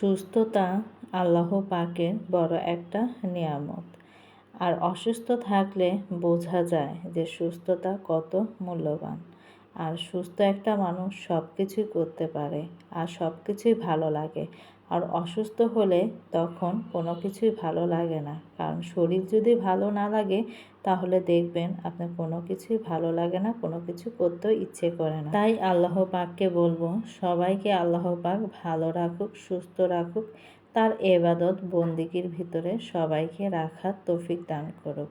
সুস্থতা আল্লাহ পাকের বড় একটা নিয়ামত। আর অসুস্থ থাকলে বোঝা যায় যে সুস্থতা কত মূল্যবান। আর সুস্থ একটা মানুষ সব কিছুই করতে পারে আর সব কিছুই ভালো লাগে। আর অসুস্থ হলে তখন কোনো কিছুই ভালো লাগে না। কারণ শরীর যদি ভালো না লাগে, তাহলে দেখবেন আপনার কোনো কিছুই ভালো লাগে না, কোনো কিছু করতেও ইচ্ছে করে না। তাই আল্লাহ পাককে বলব, সবাইকে আল্লাহ পাক ভালো রাখুক, সুস্থ রাখুক, তার এবাদত বন্দিগির ভিতরে সবাইকে রাখার তৌফিক দান করুক।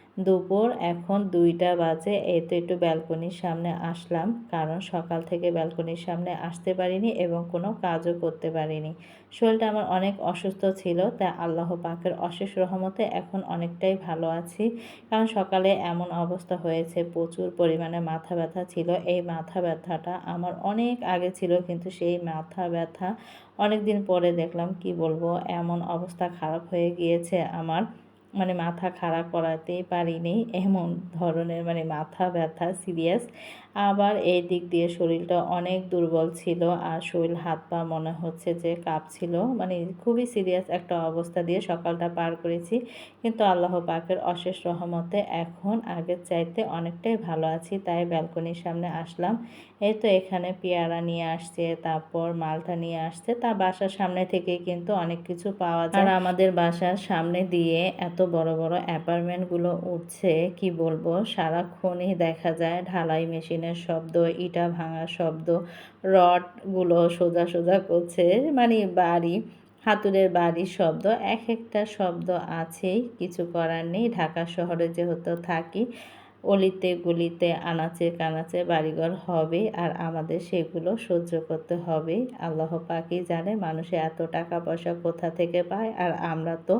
দুপুর, এখন দুইটা বাজে। এই তো একটু ব্যালকনির সামনে আসলাম, কারণ সকাল থেকে ব্যালকনির সামনে আসতে পারিনি এবং কোনো কাজও করতে পারিনি। শরীরটা আমার অনেক অসুস্থ ছিল তাই আল্লাহ পাকের অশেষ রহমতে এখন অনেকটাই ভালো আছি। কারণ সকালে এমন অবস্থা হয়েছে, প্রচুর পরিমাণে মাথা ব্যথা ছিল। এই মাথা ব্যথাটা আমার অনেক আগে ছিল, কিন্তু সেই মাথা ব্যথা অনেক দিন পরে দেখলাম, কি বলব, এমন অবস্থা খারাপ হয়ে গিয়েছে আমার। মানে মাথা খারাপ করাতে পারিনি এমন ধরনের মানে মাথা ব্যথা সিরিয়াস আবার এই দিক দিয়ে শরীরটা অনেক দুর্বল ছিল আর শরীর হাত পা মনে হচ্ছে যে কাঁপছিল। মানে খুবই সিরিয়াস একটা অবস্থা দিয়ে সকালটা পার করেছি। কিন্তু আল্লাহ পাকের অশেষ রহমতে এখন আগের চাইতে অনেকটাই ভালো আছি, তাই ব্যালকনির সামনে আসলাম। এই তো এখানে পেয়ারা নিয়ে আসছে, তারপর মালটা নিয়ে আসছে। তা বাসার সামনে থেকে কিন্তু অনেক কিছু পাওয়া যায়। আর আমাদের বাসার সামনে দিয়ে এত বড় বড় অ্যাপার্টমেন্টগুলো উঠছে, কি বলব? সারাক্ষণই দেখা যায় ঢালাই মেশিনের শব্দ, ইটা ভাঙার শব্দ রডগুলো সোজা সোজা করছে মানে বাড়ি, হাতুড়ের বাড়ির শব্দ, এক একটা শব্দ আছেই, কিছু করার নেই। ঢাকা শহরে যেহেতু থাকি, অলিতে গলিতে, আনাচে কানাচে বাড়িঘর হবে আর আমাদের সেগুলো সহ্য করতে হবে। আল্লাহ পাকি জানে মানুষে এত টাকা পয়সা কোথা থেকে পায় আর আমরা তো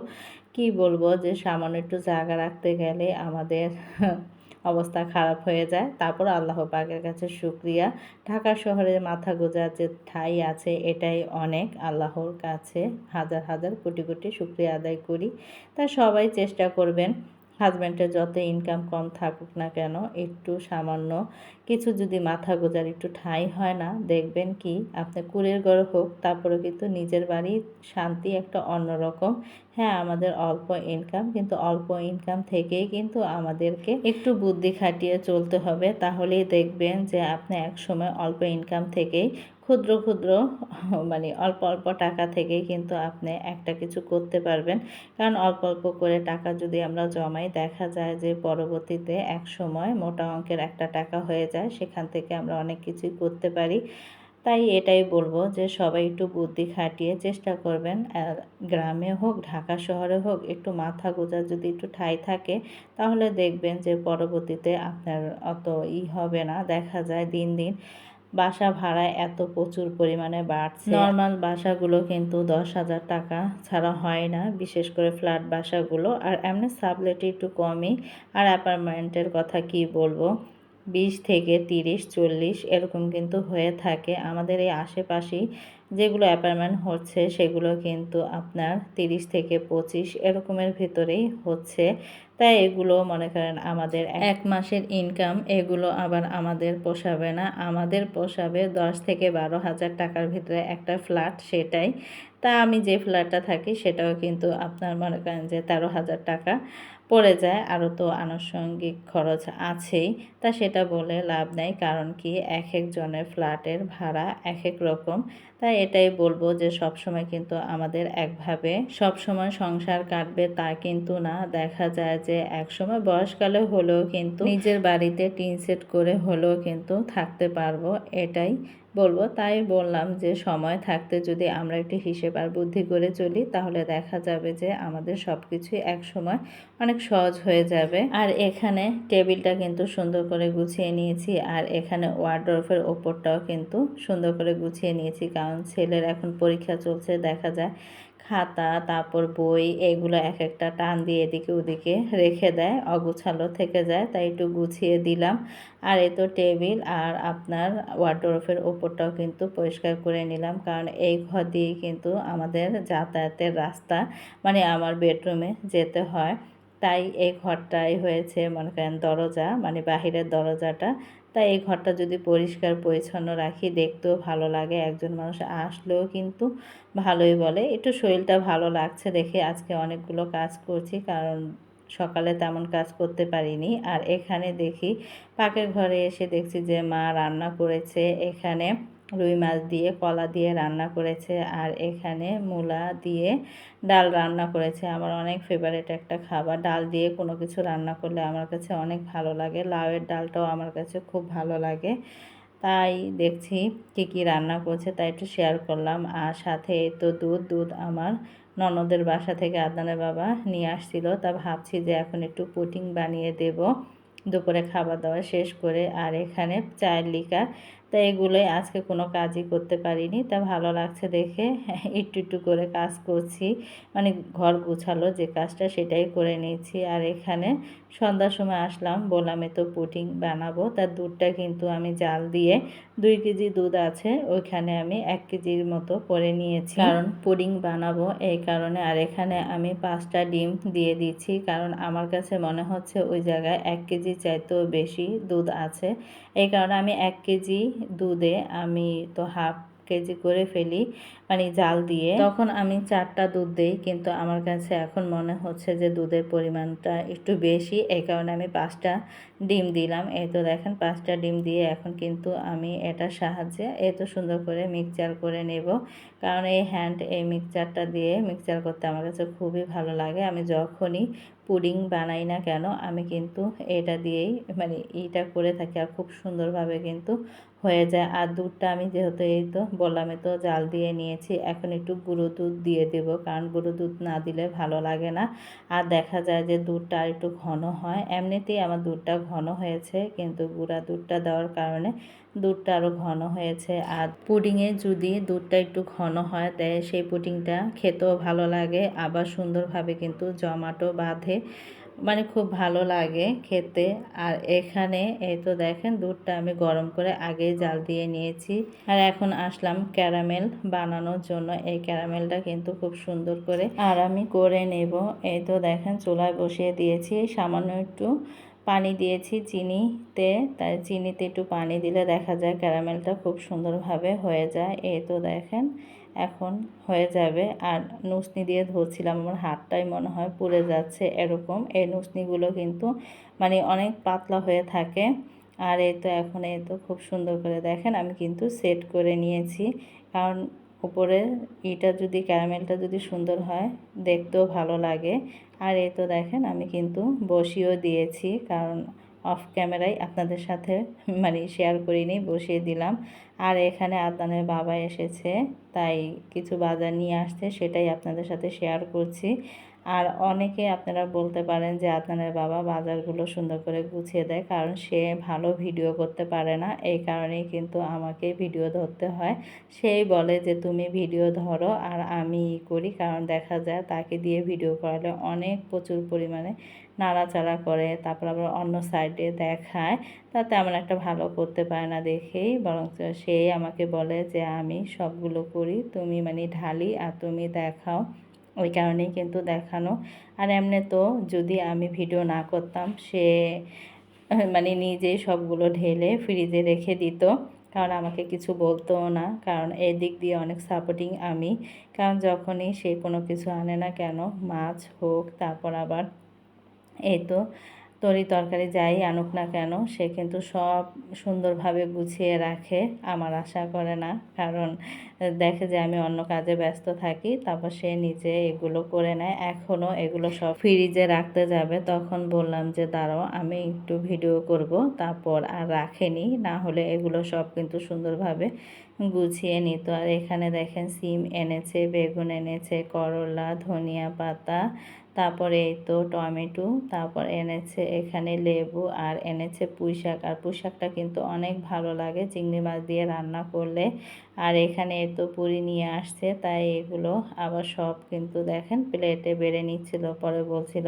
কি বলব যে সামান্য একটু জায়গা রাখতে গেলে আমাদের অবস্থা খারাপ হয়ে যায়। তারপর আল্লাহ পাকের কাছে শুক্রিয়া। ঢাকা শহরের মাথা গোজার যে ঠাই আছে, এটাই অনেক। আল্লাহর কাছে হাজার হাজার কোটি কোটি শুক্রিয়া আদায় করি। তা সবাই চেষ্টা করবেন। হাজব্যান্ডের যত ইনকাম কম থাকুক না কেন, একটু সামান্য কিছু যদি মাথা গোজার একটু ঠাঁই হয় না, দেখবেন কি আপনি কুড়ের ঘর হোক তারপরে কিন্তু নিজের বাড়ির শান্তি একটা অন্যরকম। হ্যাঁ আমাদের অল্প ইনকাম কিন্তু অল্প ইনকাম থেকেই কিন্তু আমাদেরকে একটু বুদ্ধি খাটিয়ে চলতে হবে। তাহলেই দেখবেন যে আপনি এক সময় অল্প ইনকাম থেকেই ক্ষুদ্র ক্ষুদ্র মানে অল্প অল্প টাকা থেকেই কিন্তু আপনি একটা কিছু করতে পারবেন। কারণ অল্প অল্প করে টাকা যদি আমরা জমাই, দেখা যায় যে পরবর্তীতে এক সময় মোটা অঙ্কের একটা টাকা হয়ে যায়, সেখান থেকে আমরা অনেক কিছুই করতে পারি। তাই এটাই বলব যে সবাই একটু বুদ্ধি খাটিয়ে চেষ্টা করবেন। গ্রামে হোক, ঢাকা শহরে হোক, একটু মাথা গোজার যদি একটু ঠাই থাকে, তাহলে দেখবেন যে পরবর্তীতে আপনার অত ই হবে না। দেখা যায় দিন দিন বাসা ভাড়া এত প্রচুর পরিমাণে বাড়ছে। নর্মাল বাসাগুলো কিন্তু দশ হাজার টাকা ছাড়া হয় না বিশেষ করে ফ্ল্যাট বাসাগুলো। আর এমনি সাবলেটি একটু কমই। আর অ্যাপার্টমেন্টের কথা কি বলব? বিশ থেকে তিরিশ চল্লিশ এরকম কিন্তু হয়ে থাকে। আমাদের এই আশেপাশেই যেগুলো অ্যাপার্টমেন্ট হচ্ছে সেগুলো কিন্তু আপনার তিরিশ থেকে পঁচিশ এরকমের ভিতরেই হচ্ছে। তাই এগুলো মনে করেন আমাদের এক মাসের ইনকাম এগুলো আবার আমাদের পোষাবে না। আমাদের পোষাবে দশ থেকে বারো হাজার টাকার ভিতরে একটা ফ্ল্যাট সেটাই তা আমি যে ফ্ল্যাটটা থাকি সেটাও কিন্তু আপনার মনে করেন যে তেরো হাজার টাকা পড়ে যায়। আরও তো আনুষঙ্গিক খরচ আছেই। তা সেটা বলে লাভ নেই। কারণ কি এক একজনের ফ্ল্যাটের ভাড়া এক এক রকম। তাই এটাই বলব যে সব সময় কিন্তু আমাদের একভাবে সব সময় সংসার কাটবে তা কিন্তু না। দেখা যায় যে এক সময় বয়সকালে হলেও কিন্তু নিজের বাড়িতে টিন সেট করে হলেও কিন্তু থাকতে পারব। এটাই বলব, তাই বললাম যে সময় থাকতে যদি আমরা একটু হিসেব আর বুদ্ধি করে চলি, তাহলে দেখা যাবে যে আমাদের সব কিছুই এক সময় অনেক সহজ হয়ে যাবে। আর এখানে টেবিলটা কিন্তু সুন্দর করে গুছিয়ে নিয়েছি, আর এখানে ওয়ার্ড্রফের ওপরটাও কিন্তু সুন্দর করে গুছিয়ে নিয়েছি, কারণ ছেলের এখন পরীক্ষা চলছে, দেখা যায় খাতা, তারপর বই এগুলো এক একটা টান দিয়ে এদিকে ওদিকে রেখে দেয়, অগুছালো থেকে যায়, তাই একটু গুছিয়ে দিলাম। আর এ তো টেবিল আর আপনার ওয়ার্ডরোফের ওপরটাও কিন্তু পরিষ্কার করে নিলাম, কারণ এই ঘর দিয়েই কিন্তু আমাদের যাতায়াতের রাস্তা মানে আমার বেডরুমে যেতে হয়। তাই এই ঘরটাই হয়েছে, মনে করেন, দরজা মানে বাহিরের দরজাটা তাই এই ঘরটা যদি পরিষ্কার, পরিচ্ছন্ন রাখি, দেখতেও ভালো লাগে। একজন মানুষ আসলেও কিন্তু ভালোই বলে। একটু শরীরটা ভালো লাগছে দেখে আজকে অনেকগুলো কাজ করছি, কারণ সকালে তেমন কাজ করতে পারিনি। আর এখানে দেখি পাকের ঘরে এসে দেখছি যে মা রান্না করেছে। এখানে রুই মাছ দিয়ে, কলা দিয়ে রান্না করেছে আর এখানে মূলা দিয়ে ডাল রান্না করেছে। আমার অনেক ফেভারেট একটা খাবার। ডাল দিয়ে কোনো কিছু রান্না করলে আমার কাছে অনেক ভালো লাগে। লাউয়ের ডালটাও আমার কাছে খুব ভালো লাগে। তাই দেখছি কী কী রান্না করছে, তাই একটু শেয়ার করলাম। আর সাথে তো দুধ দুধ আমার ননদের বাসা থেকে আদানের বাবা নিয়ে আসছিল। তা ভাবছি যে এখন একটু পুটিং বানিয়ে দেব। দুপুরে খাবার দাবার শেষ করে আর এখানে চায়ের লিকার তা এগুলোই আজকে কোনো কাজই করতে পারিনি। তা ভালো লাগছে দেখে। একটু একটু করে কাজ করছি। মানে ঘর গুছালো যে কাজটা সেটাই করে নিয়েছি। আর এখানে সন্ধ্যার সময় আসলাম বললাম তো পুটিং বানাবো। তার দুধটা কিন্তু আমি জাল দিয়ে দুই কেজি দুধ আছে ওইখানে আমি এক কেজির মতো করে নিয়েছি। কারণ? পুডিং বানাবো এই কারণে। আর এখানে আমি পাঁচটা ডিম দিয়ে দিচ্ছি কারণ আমার কাছে মনে হচ্ছে ওই জায়গায় এক কেজি চাইতেও বেশি দুধ আছে। এই কারণে আমি এক কেজি দুধে আমি তো হাফ কেজি করে ফেলি মানে জাল দিয়ে। তখন আমি চারটা দুধ দিই, কিন্তু আমার কাছে এখন মনে হচ্ছে যে দুধের পরিমাণটা একটু বেশি। এই কারণে আমি পাঁচটা ডিম দিলাম। এই তো দেখেন, পাঁচটা ডিম দিয়ে এখন কিন্তু আমি এটার সাহায্যে এত সুন্দর করে মিক্সচার করে নেব। কারণ এই হ্যান্ড এই মিক্সচারটা দিয়ে মিক্সচার করতে আমার কাছে খুবই ভালো লাগে। আমি যখনই পুডিং বানাই না কেন, আমি কিন্তু এটা দিয়েই মানে এইটা করে থাকি আর খুব সুন্দরভাবে কিন্তু হয়ে যায়। আর দুধটা আমি যেহেতু এই তো বললামে তো জাল দিয়ে নিয়েছি, এখন একটু গুঁড়ো দুধ দিয়ে দেব। কারণ গুঁড়ো দুধ না দিলে ভালো লাগে না। আর দেখা যায় যে দুধটা আর একটু ঘন হয়। এমনিতেই আমার দুধটা ঘন হয়েছে, কিন্তু গুঁড়া দুধটা দেওয়ার কারণে দুধটা আরও ঘন হয়েছে। আর পুডিংয়ে যদি দুধটা একটু ঘন হয় দেয় সেই পুডিংটা খেতেও ভালো লাগে। আবার সুন্দরভাবে কিন্তু জমাটো বাঁধে। মানে খুব ভালো লাগে খেতে। আর এখানে এই তো দেখেন, দুধটা আমি গরম করে আগেই জাল দিয়ে নিয়েছি। আর এখন আসলাম ক্যারামেল বানানোর জন্য। এই ক্যারামেলটা কিন্তু খুব সুন্দর করে। আর আমি করে নেব। এই তো দেখেন, চুলায় বসিয়ে দিয়েছি। সামান্য একটু পানি দিয়েছি চিনিতে, তাই চিনিতে একটু পানি দিলে দেখা যায় ক্যারামেলটা খুব সুন্দরভাবে হয়ে যায়। এই তো দেখেন, এখন হয়ে যাবে। আর নুসনি দিয়ে ধরছিলাম আমার হাতটাই মনে হয় পুড়ে যাচ্ছে এরকম। এই নুসনিগুলো কিন্তু মানে অনেক পাতলা হয়ে থাকে। আর এই তো এখন এই তো খুব সুন্দর করে দেখেন, আমি কিন্তু সেট করে নিয়েছি। কারণ উপরে ইটা যদি, ক্যারামেলটা যদি সুন্দর হয়, দেখতেও ভালো লাগে। আর এই তো দেখেন, আমি কিন্তু বসিয়েও দিয়েছি, কারণ অফ ক্যামেরায় আপনাদের সাথে মানে শেয়ার করিনি, বসিয়ে দিলাম। আর এখানে আদানের বাবা এসেছে, তাই কিছু বাজার নিয়ে আসছে, সেটাই আপনাদের সাথে শেয়ার করছি। আর অনেকে আপনারা বলতে পারেন যে আপনাদের বাবা বাজারগুলো সুন্দর করে গুছিয়ে দেয়, কারণ সে ভালো ভিডিও করতে পারে না। এই কারণেই কিন্তু আমাকে ভিডিও ধরতে হয়। সেই বলে যে, তুমি ভিডিও ধরো আর আমি করি। কারণ দেখা যায় তাকে দিয়ে ভিডিও করালে অনেক প্রচুর পরিমাণে নাড়াচাড়া করে, তারপর আবার অন্য সাইডে দেখায়। তা তেমন একটা ভালো করতে পারে না দেখেই বরং সেই আমাকে বলে যে, আমি সবগুলো করি, তুমি মানে ঢালি আর তুমি দেখাও। ওই কারণেই কিন্তু দেখানো। আর এমনি তো যদি আমি ভিডিও না করতাম, সে মানে নিজেই সবগুলো ঢেলে ফ্রিজে রেখে দিত। কারণ আমাকে কিছু বলতো না। কারণ এদিক দিক দিয়ে অনেক সাপোর্টিং আমি। কারণ যখনই সে কোনো কিছু আনে না কেন, মাছ হোক, তারপর আবার এই তো। তরি তরকারি যাই আনুক না কেন, সে কিন্তু সব সুন্দরভাবে গুছিয়ে রাখে, আমার আশা করে না। কারণ, দেখে যে আমি অন্য কাজে ব্যস্ত থাকি, তারপর সে নিজে এগুলো করে নেয়। এখনও এগুলো সব ফ্রিজে রাখতে যাবে। তখন বললাম যে, দাঁড়াও, আমি একটু ভিডিও করব, তারপর আর রাখেনি। না হলে এগুলো সব কিন্তু সুন্দরভাবে গুছিয়ে নিত। আর এখানে দেখেন সিম এনেছে, বেগুন এনেছে, করলা, ধনিয়া পাতা, তারপরে এই তো টমেটো, তারপর এনেছে এখানে লেবু আর এনেছে পুঁই শাক আর পুঁই শাকটা কিন্তু অনেক ভালো লাগে, চিংড়ি মাছ দিয়ে রান্না করলে। আর এখানে এই তো পুরি নিয়ে আসছে, তাই এগুলো আবার সব কিন্তু দেখেন প্লেটে বেড়ে নিচ্ছিল, পরে বলছিল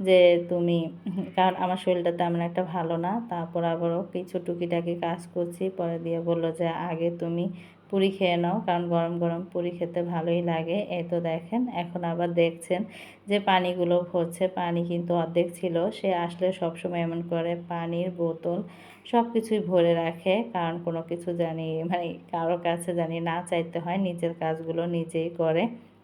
যে তুমি, কারণ আমার শরীরটা তেমন একটা ভালো না। তারপর আবারও কিছু টুকিটাকি কাজ করছি। পরে দিয়ে বলল যে, আগে তুমি পুরি খেয়ে নাও, কারণ গরম গরম পুরি খেতে ভালোই লাগে। এই তো দেখেন, এখন আবার দেখছেন যে পানিগুলো ভরছে। পানি কিন্তু অর্ধেক ছিল। সে আসলে সবসময় এমন করে, পানির বোতল সব কিছুই ভরে রাখে। কারণ কোনো কিছু জানি মানে কারও কাছে জানি না চাইতে হয়, নিজের কাজগুলো নিজেই করে।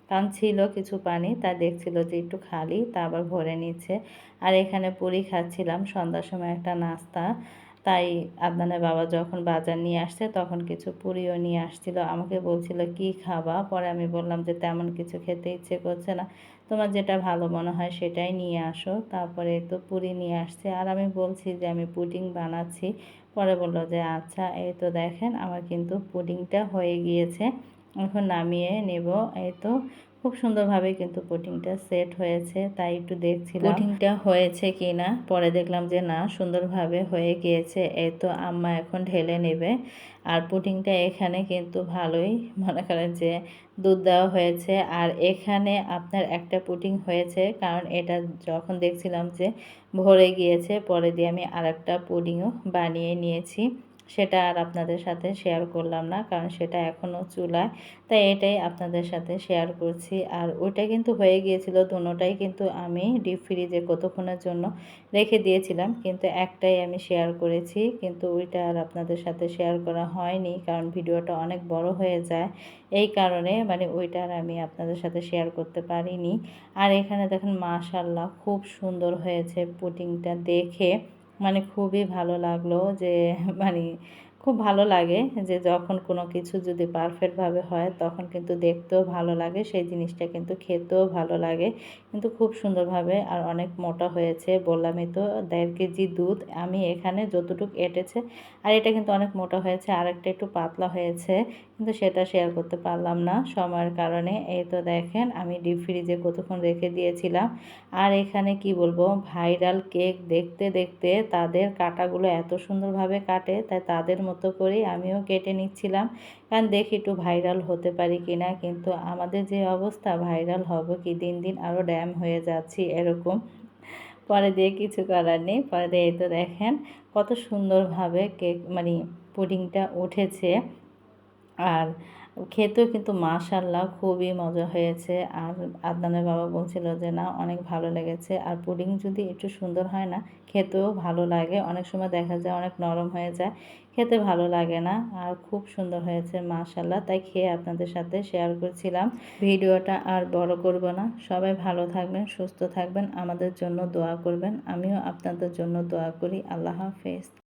কারণ ছিল কিছু পানি, তা দেখছিল যে একটু খালি, তা আবার ভরে নিচ্ছে। আর এখানে পুরি খাচ্ছিলাম, সন্ধ্যার সময় একটা নাস্তা। তাই আদনানের বাবা যখন বাজার নিয়ে আসছে, তখন কিছু পুরিও নিয়ে আসছিল। আমাকে বলছিল, কি খাবা? পরে আমি বললাম যে, তেমন কিছু খেতে ইচ্ছে করছে না। তোমার যেটা ভালো মনে হয় সেটাই নিয়ে আসো। তারপরে তো পুরি নিয়ে আসছে। আর আমি বলছি যে, আমি পুডিং বানাচ্ছি। পরে বলল যে আচ্ছা এই তো দেখেন, আমার কিন্তু পুডিংটা হয়ে গিয়েছে। এখন নামিয়ে নেব। এই তো খুব সুন্দরভাবে কিন্তু পুটিংটা সেট হয়েছে, তাই একটু দেখছিলাম। পুটিংটা হয়েছে কি না পরে দেখলাম যে না, সুন্দরভাবে হয়ে গিয়েছে। এই তো আম্মা এখন ঢেলে নেবে। আর পুটিংটা এখানে কিন্তু ভালোই, মনে করেন যে দুধ দেওয়া হয়েছে। আর এখানে আপনার একটা পুটিং হয়েছে, কারণ এটা যখন দেখছিলাম যে ভরে গিয়েছে, পরে দিয়ে আমি আর একটা পুডিংও বানিয়ে নিয়েছি। সেটা আর আপনাদের সাথে শেয়ার করলাম না, কারণ সেটা এখনও চুলায়। তাই এটাই আপনাদের সাথে শেয়ার করছি। আর ওইটা কিন্তু হয়ে গিয়েছিল দুটোটাই কিন্তু আমি ডিপ ফ্রিজে কতক্ষণের জন্য রেখে দিয়েছিলাম, কিন্তু একটাই আমি শেয়ার করেছি, কিন্তু ওইটা আর আপনাদের সাথে শেয়ার করা হয়নি, কারণ ভিডিওটা অনেক বড় হয়ে যায়। এই কারণে মানে ওইটা আর আমি আপনাদের সাথে শেয়ার করতে পারিনি। আর এখানে দেখেন মাশাল্লাহ খুব সুন্দর হয়েছে পুটিংটা দেখে। মানে খুবই ভালো লাগল যে মানে খুব ভালো লাগে যে যখন কোনো কিছু যদি পারফেক্টভাবে হয় তখন কিন্তু দেখতেও ভালো লাগে, সেই জিনিসটা কিন্তু খেতেও ভালো লাগে। কিন্তু খুব সুন্দরভাবে আর অনেক মোটা হয়েছে বললামই তো, দেড় কেজি দুধ আমি এখানে যতটুকু এটেছে, আর এটা কিন্তু অনেক মোটা হয়েছে আর একটা একটু পাতলা হয়েছে। কিন্তু সেটা শেয়ার করতে পারলাম না। সময়ের কারণে এই তো দেখেন, আমি ডিপ ফ্রিজে কতক্ষণ রেখে দিয়েছিলাম। আর এখানে কি বলব ভাইরাল কেক দেখতে দেখতে তাদের কাটাগুলো এত সুন্দরভাবে কাটে, তাই তাদের মতো করেই আমিও কেটে নিচ্ছিলাম। কারণ দেখি একটু ভাইরাল হতে পারি কি না কিন্তু আমাদের যে অবস্থা ভাইরাল হবে কি, দিন দিন আরও ড্যাম হয়ে যাচ্ছি এরকম। পরে দিয়ে কিছু করার নেই, পরে দিয়ে এই তো দেখেন, কত সুন্দরভাবে কেক মানে পুডিংটা উঠেছে। আর খেতেও কিন্তু মাশাল্লাহ খুবই মজা হয়েছে। আর আদনানের বাবা বলছিল যে, না, অনেক ভালো লেগেছে। আর পুডিং যদি একটু সুন্দর হয় না, খেতেও ভালো লাগে। অনেক সময় দেখা যায় অনেক নরম হয়ে যায়, খেতে ভালো লাগে না। আর খুব সুন্দর হয়েছে, মাশাল্লাহ। তাই খেয়ে আপনাদের সাথে শেয়ার করছিলাম। ভিডিওটা আর বড় করব না। সবাই ভালো থাকবেন, সুস্থ থাকবেন। আমাদের জন্য দোয়া করবেন। আমিও আপনাদের জন্য দোয়া করি। আল্লাহ হাফেজ।